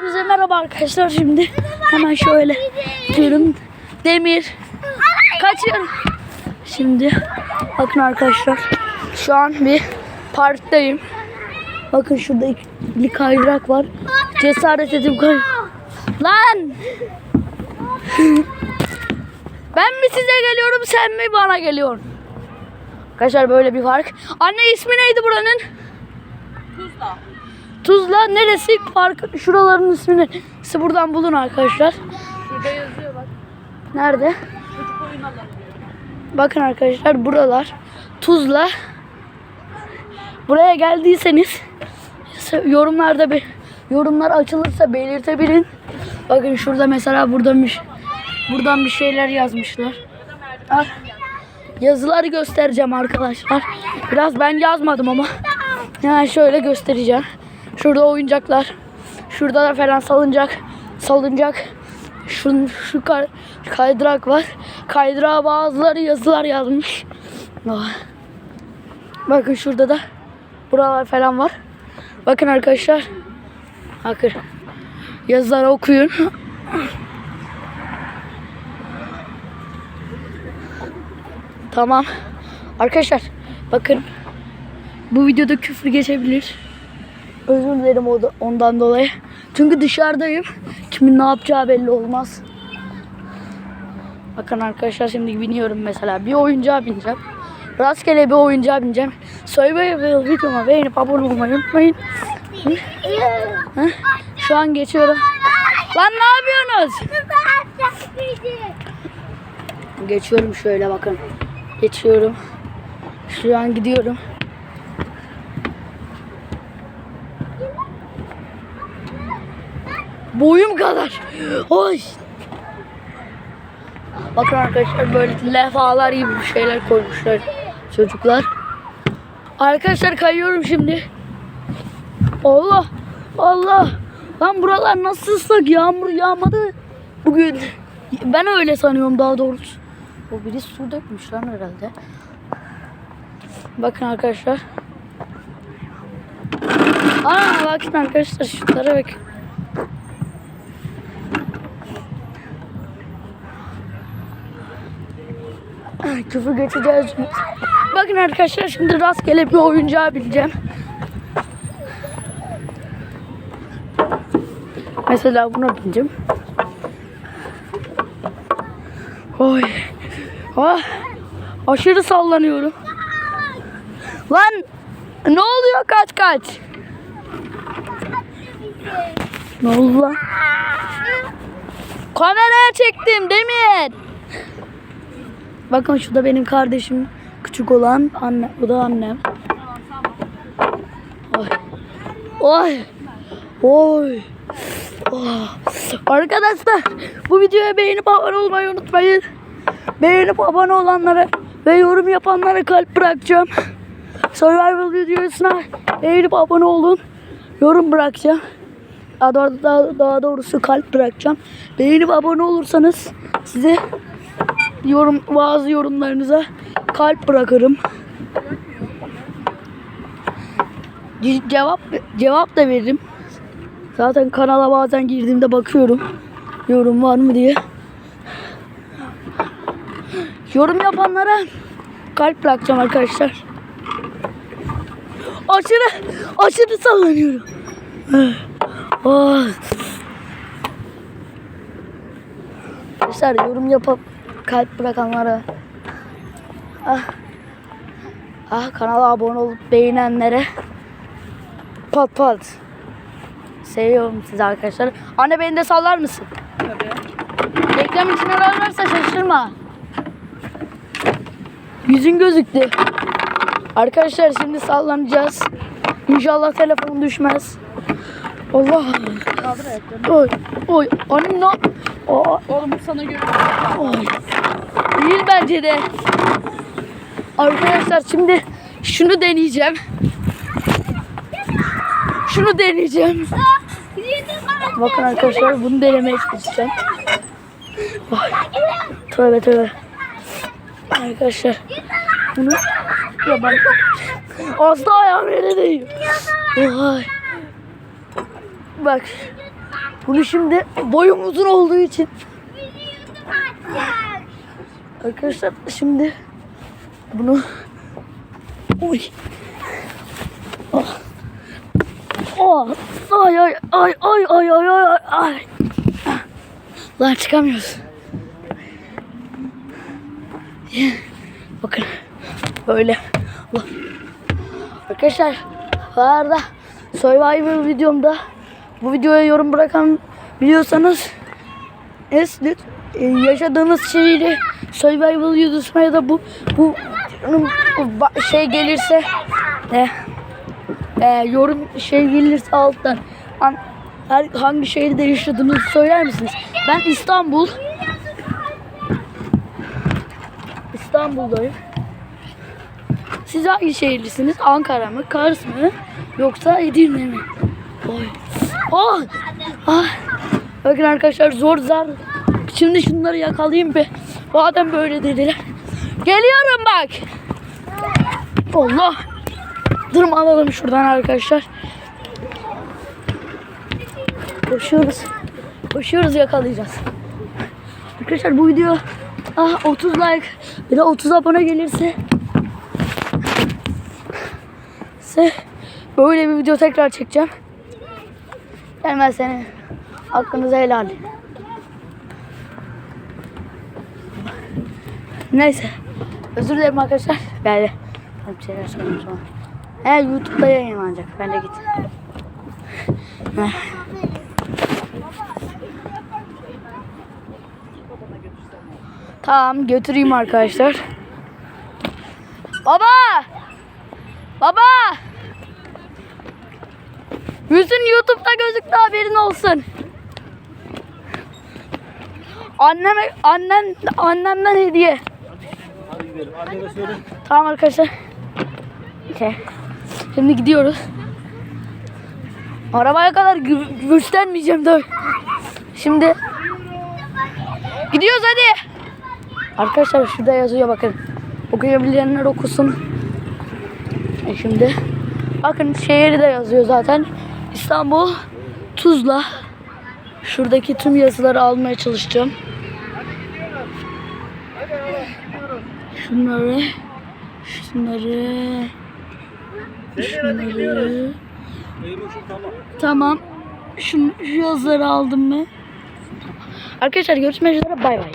Hepinize merhaba arkadaşlar. Şimdi hemen şöyle diyorum demir. Kaçıyorum. Şimdi bakın arkadaşlar. Şu an bir parktayım. Bakın şurada ikili kaydırak var. Cesaret edip kay lan! Ben mi size geliyorum sen mi bana geliyorsun? Arkadaşlar böyle bir park anne ismi neydi buranın. Tuzla neresi? Park şuraların ismini size buradan bulun arkadaşlar. Şurada yazıyor bak. Nerede? Çocuk oyun alanı. Bakın arkadaşlar buralar Tuzla. Buraya geldiyseniz yorumlarda bir yorumlar açılırsa belirtebilin. Bakın şurada mesela buradan bir buradan bir şeyler yazmışlar. Ah, Yazıları göstereceğim arkadaşlar. Biraz ben yazmadım ama. Yani şöyle göstereceğim. Şurada oyuncaklar. Şurada da falan salıncak. Salıncak. Şu, şu kay- kaydırak var. Kaydırağa bazıları yazılar yazmış. Ah. Bakın şurada da buralar falan var. Bakın arkadaşlar. Bakın. Yazıları okuyun. Tamam. Arkadaşlar bakın. Bu videoda küfür geçebilir. Özür dilerim ondan dolayı. Çünkü dışarıdayım. Kimin ne yapacağı belli olmaz. Bakın arkadaşlar şimdi biniyorum mesela. Bir oyuncağa bineceğim. Rastgele bir oyuncağa bineceğim. Söyle ve videoma beğenip abone olmayı unutmayın. Şu an geçiyorum. Lan ne yapıyorsunuz? Geçiyorum şöyle bakın. Geçiyorum. Şu an gidiyorum. Boyum kadar. Oy. Bakın arkadaşlar böyle levhalar gibi bir şeyler koymuşlar çocuklar. Arkadaşlar kayıyorum şimdi. Allah Allah. Lan buralar nasıl ıslak yağmur yağmadı bugün. Ben öyle sanıyorum daha doğrusu. O biri su dökmüş lan herhalde. Bakın arkadaşlar. Aa bakın arkadaşlar şunlara bak. Ay, Küfür geçeceğiz. Bakın arkadaşlar şimdi rastgele bir oyuncağa bineceğim. Mesela buna bineceğim. Oy. Ah. Aşırı sallanıyorum. Lan ne oluyor kaç kaç? Ne oldu lan? Kameraya çektim Demir. Bakın şurada benim kardeşim küçük olan anne bu da annem. Oy. Oy. Oy. Oh. Arkadaşlar bu videoya beğenip abone olmayı unutmayın. Beğenip abone olanlara ve yorum yapanlara kalp bırakacağım. Survival videosuna beğenip abone olun. Yorum bırakacağım. Daha, daha, daha doğrusu kalp bırakacağım. Beğenip abone olursanız size yorum bazı yorumlarınıza kalp bırakırım. Ce- Cevap cevap da veririm. Zaten kanala bazen girdiğimde bakıyorum. Yorum var mı diye. Yorum yapanlara kalp bırakacağım arkadaşlar. Aşırı aşırı sallanıyorum. Oh. Arkadaşlar yorum yapıp kalp bırakanlara ah, ah kanala abone olup beğenenlere pat pat seviyorum sizi arkadaşlar. Anne beni de sallar mısın? Tabii. Reklam için ararlarsa şaşırma. Yüzün gözüktü. Arkadaşlar şimdi sallanacağız. İnşallah telefon düşmez. Allah. Kaldır ayaklarını. Oy. Oy. Annem ne? Aa, Oğlum bu sana göre. Oy. Değil bence de. Arkadaşlar şimdi şunu deneyeceğim. Şunu deneyeceğim. Bakın arkadaşlar bunu denemeye çalışacağım. Tövbe tövbe. Arkadaşlar bunu ya asla ayağım yere değiyor. Vay. Bak Bunu şimdi boyum uzun olduğu için Arkadaşlar şimdi bunu Uy. Oh. Oh. Ay ay ay ay ay ay ay ay. Lan çıkamıyoruz. Bakın böyle. Allah. Arkadaşlar bu arada Survivor videomda bu videoya yorum bırakan biliyorsanız es, yaşadığınız şehri Survival videosuna ya da bu bu şey gelirse e, e, yorum şey gelirse alttan an, her, hangi şehirde yaşadığınızı söyler misiniz? Ben İstanbul İstanbul'dayım. Siz hangi şehirlisiniz? Ankara mı? Kars mı? Yoksa Edirne mi? Oy. Oh! Ah! Bakın arkadaşlar zor zar. Şimdi şunları yakalayayım bir. Madem böyle dediler. Geliyorum bak. Allah. Durma alalım şuradan arkadaşlar. Koşuyoruz. Koşuyoruz yakalayacağız. Arkadaşlar bu video ah 30 like bir de 30 abone gelirse size böyle bir video tekrar çekeceğim. Gelmezseniz hakkınızı helal. Neyse. Özür dilerim arkadaşlar. Geldi. Ben bir şeyler söyleyeyim sonra. He YouTube'da yayınlanacak. Ben de git. Tamam götüreyim arkadaşlar. Baba! Baba! Yüzün YouTube'da gözüktü haberin olsun. Anneme annem annemden hediye. Hadi gidelim. Annene. Tamam arkadaşlar. Okey. Şimdi gidiyoruz. Arabaya kadar göstermeyeceğim tabii. Şimdi gidiyoruz hadi. Arkadaşlar şurada yazıyor bakın. Okuyabilenler okusun. E şimdi bakın şehri de yazıyor zaten. İstanbul, Tuzla. Şuradaki tüm yazıları almaya çalışacağım. Şunları, şunları, şunları. Tamam. Tamam. Şu, şu yazıları aldım mı? Arkadaşlar görüşmek üzere bay bay.